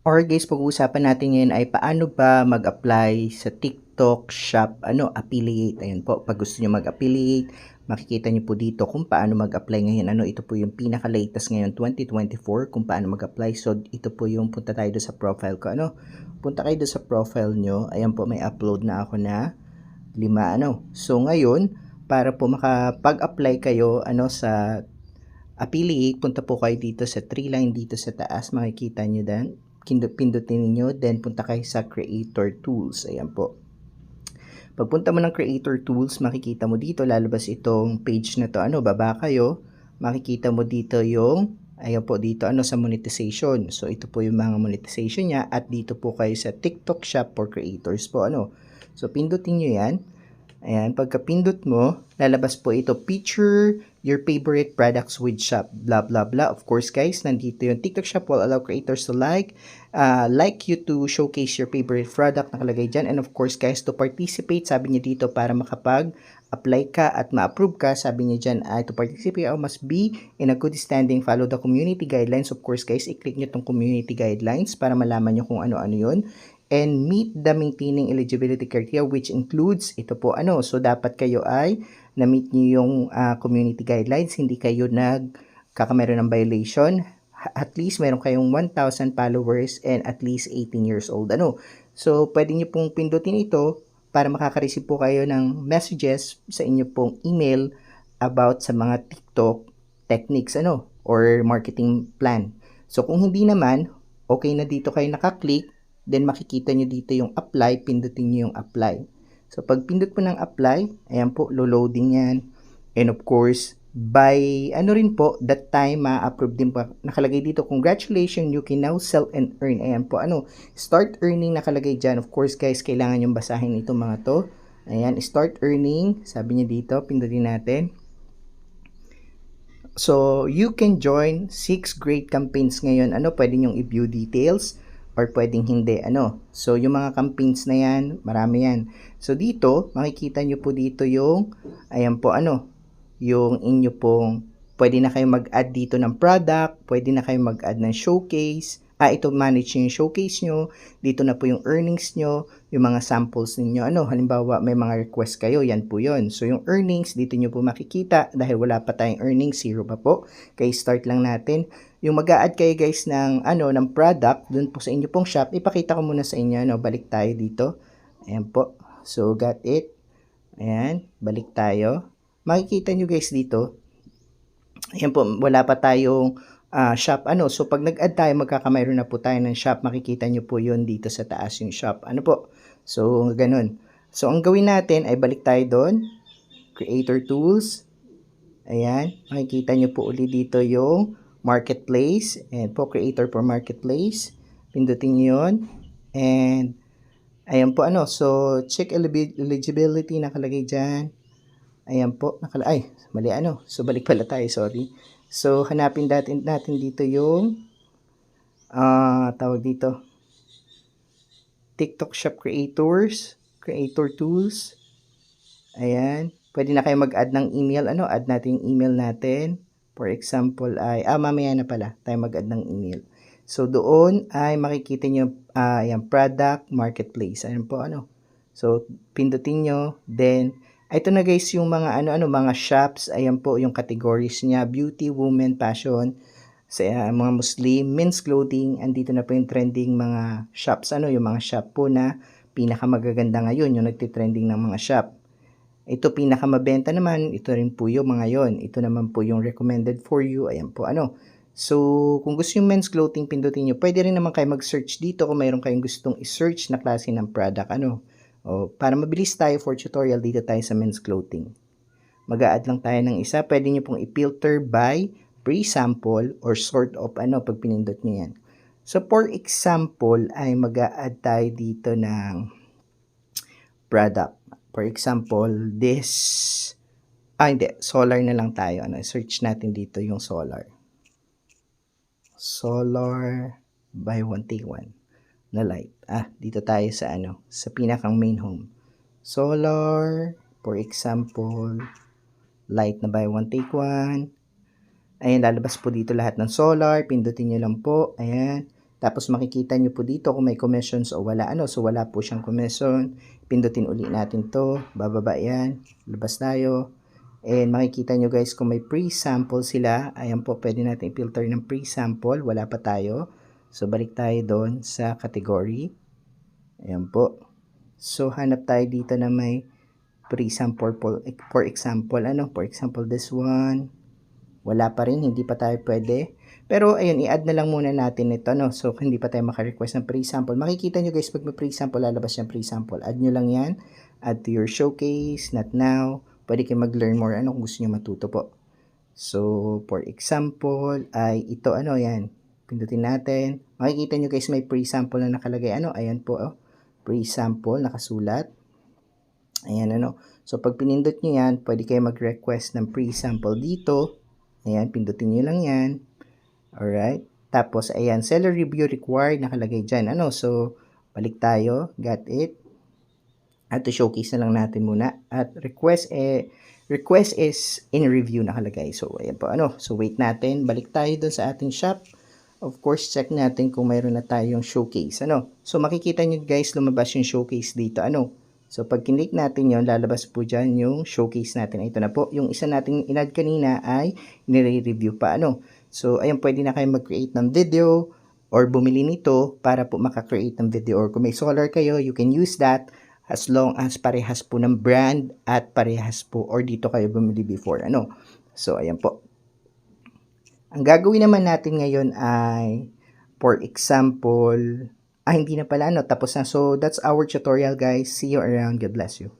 Or guys, pag-uusapan natin ngayon ay paano ba mag-apply sa TikTok Shop, ano, affiliate. Ayun po, pag gusto nyo mag-affiliate, makikita nyo po dito kung paano mag-apply ngayon. Ano, ito po yung pinaka-latest ngayon, 2024, kung paano mag-apply. So, ito po yung punta tayo sa profile ko. Ano, punta kayo sa profile nyo. Ayan po, may upload na ako na lima, ano. So, ngayon, para po makapag-apply kayo, ano, sa affiliate, punta po kayo dito sa three line dito sa taas. Makikita nyo dan pindutin ninyo, then punta kayo sa Creator Tools. Ayan po. Pagpunta mo ng Creator Tools, makikita mo dito, lalabas itong page na to. Ano, baba kayo, makikita mo dito yung, ayan po dito, ano, sa monetization. So, ito po yung mga monetization niya, at dito po kayo sa TikTok Shop for Creators po, ano. So, pindutin nyo yan. Ayan, pagka pindot mo, lalabas po ito, feature your favorite products with shop, blah, blah, blah. Of course, guys, nandito yung TikTok shop will allow creators to like, uh, like you to showcase your favorite product nakalagay dyan. And of course, guys, to participate, sabi niya dito, para makapag apply ka at ma-approve ka, sabi niya dyan, ay to participate, I must be in a good standing, follow the community guidelines. Of course, guys, i-click nyo tong community guidelines para malaman nyo kung ano-ano yun and meet the maintaining eligibility criteria which includes ito po ano so dapat kayo ay na-meet niyo yung uh, community guidelines hindi kayo nagkakameron ng violation. At least meron kayong 1,000 followers and at least 18 years old ano. So pwede niyo pong pindutin ito para makaka-receive po kayo ng messages sa inyo pong email about sa mga TikTok techniques ano or marketing plan. So kung hindi naman okay na dito kayo nakaklik Then makikita nyo dito yung apply, pindutin nyo yung apply. So pag pindot mo ng apply, ayan po, lo-loading yan. And of course, by ano rin po, that time ma-approve din po. Nakalagay dito, congratulations, you can now sell and earn. Ayan po, ano, start earning nakalagay dyan. Of course guys, kailangan yung basahin ito mga to. Ayan, start earning, sabi niya dito, pindutin natin. So, you can join 6 great campaigns ngayon. Ano, pwede nyong i-view details or pwedeng hindi. Ano? So, yung mga campaigns na yan, marami yan. So, dito, makikita nyo po dito yung, ayan po, ano, yung inyo pong, pwede na kayo mag-add dito ng product, pwede na kayo mag-add ng showcase, ah, ito manage yung showcase nyo, dito na po yung earnings nyo, yung mga samples ninyo, ano, halimbawa may mga request kayo, yan po yon So, yung earnings, dito nyo po makikita, dahil wala pa tayong earnings, zero pa po, kaya start lang natin yung mag add kayo guys ng ano ng product dun po sa inyo pong shop, ipakita ko muna sa inyo no, balik tayo dito. Ayan po. So got it. Ayan, balik tayo. Makikita nyo guys dito. Ayan po, wala pa tayong uh, shop ano. So pag nag-add tayo, magkakamayroon na po tayo ng shop. Makikita nyo po yon dito sa taas yung shop. Ano po? So ganun. So ang gawin natin ay balik tayo doon. Creator Tools. Ayan, makikita nyo po ulit dito yung marketplace and po creator for marketplace pindutin nyo yun and ayan po ano so check eligibility nakalagay dyan ayan po nakala ay mali ano so balik pala tayo sorry so hanapin natin, natin dito yung uh, tawag dito TikTok shop creators creator tools ayan pwede na kayo mag-add ng email ano add natin yung email natin For example ay, ah mamaya na pala tayo mag-add ng email. So doon ay makikita nyo uh, yung product marketplace. Ayun po ano. So pindutin nyo. Then ito na guys yung mga ano-ano mga shops. Ayan po yung categories niya. Beauty, women, fashion. Sa uh, mga Muslim, men's clothing. Andito na po yung trending mga shops. Ano yung mga shop po na pinakamagaganda ngayon. Yung nagtitrending ng mga shop. Ito pinakamabenta naman, ito rin po yung mga yon. Ito naman po yung recommended for you. Ayan po ano. So, kung gusto yung men's clothing, pindutin nyo. Pwede rin naman kayo mag-search dito kung mayroon kayong gustong i-search na klase ng product. Ano? O, para mabilis tayo for tutorial, dito tayo sa men's clothing. Mag-a-add lang tayo ng isa. Pwede nyo pong i-filter by pre-sample or sort of ano pag pinindot nyo yan. So, for example, ay mag-a-add tayo dito ng product. For example, this, ah hindi, solar na lang tayo. Ano, search natin dito yung solar. Solar by 1 take 1 na light. Ah, dito tayo sa ano, sa pinakang main home. Solar, for example, light na by 1 take 1. Ayan, lalabas po dito lahat ng solar. Pindutin nyo lang po. Ayan. Tapos makikita nyo po dito kung may commissions o wala. Ano, so wala po siyang commission. Pindutin uli natin to. Bababa yan. Labas tayo. And makikita nyo guys kung may pre-sample sila. Ayan po, pwede natin i-filter ng pre-sample. Wala pa tayo. So balik tayo doon sa category. Ayan po. So hanap tayo dito na may for, for example. Ano? For example, this one. Wala pa rin. Hindi pa tayo pwede. Pero ayun, i-add na lang muna natin ito, no? So, hindi pa tayo maka-request ng pre-sample. Makikita nyo guys, pag may pre-sample, lalabas yung pre-sample. Add nyo lang yan. Add to your showcase, not now. Pwede kayo mag-learn more. Ano kung gusto nyo matuto po. So, for example, ay ito, ano yan. Pindutin natin. Makikita nyo guys, may pre-sample na nakalagay. Ano? Ayan po, oh. Pre-sample, nakasulat. Ayan, ano. So, pag pinindot nyo yan, pwede kayo mag-request ng pre-sample dito. Ayan, pindutin nyo lang yan. Alright. Tapos, ayan, seller review required, nakalagay dyan. Ano, so, balik tayo. Got it. At to showcase na lang natin muna. At request, eh, request is in review nakalagay. So, ayan po, ano. So, wait natin. Balik tayo dun sa ating shop. Of course, check natin kung mayroon na tayong showcase. Ano? So, makikita nyo guys, lumabas yung showcase dito. Ano? So, pag kinlik natin yon lalabas po dyan yung showcase natin. Ito na po. Yung isa nating inad kanina ay nire-review pa. Ano? So, ayun, pwede na kayo mag-create ng video or bumili nito para po makakreate ng video. Or kung may solar kayo, you can use that as long as parehas po ng brand at parehas po or dito kayo bumili before. Ano? So, ayan po. Ang gagawin naman natin ngayon ay, for example, ah, hindi na pala, no? Tapos na. So, that's our tutorial, guys. See you around. God bless you.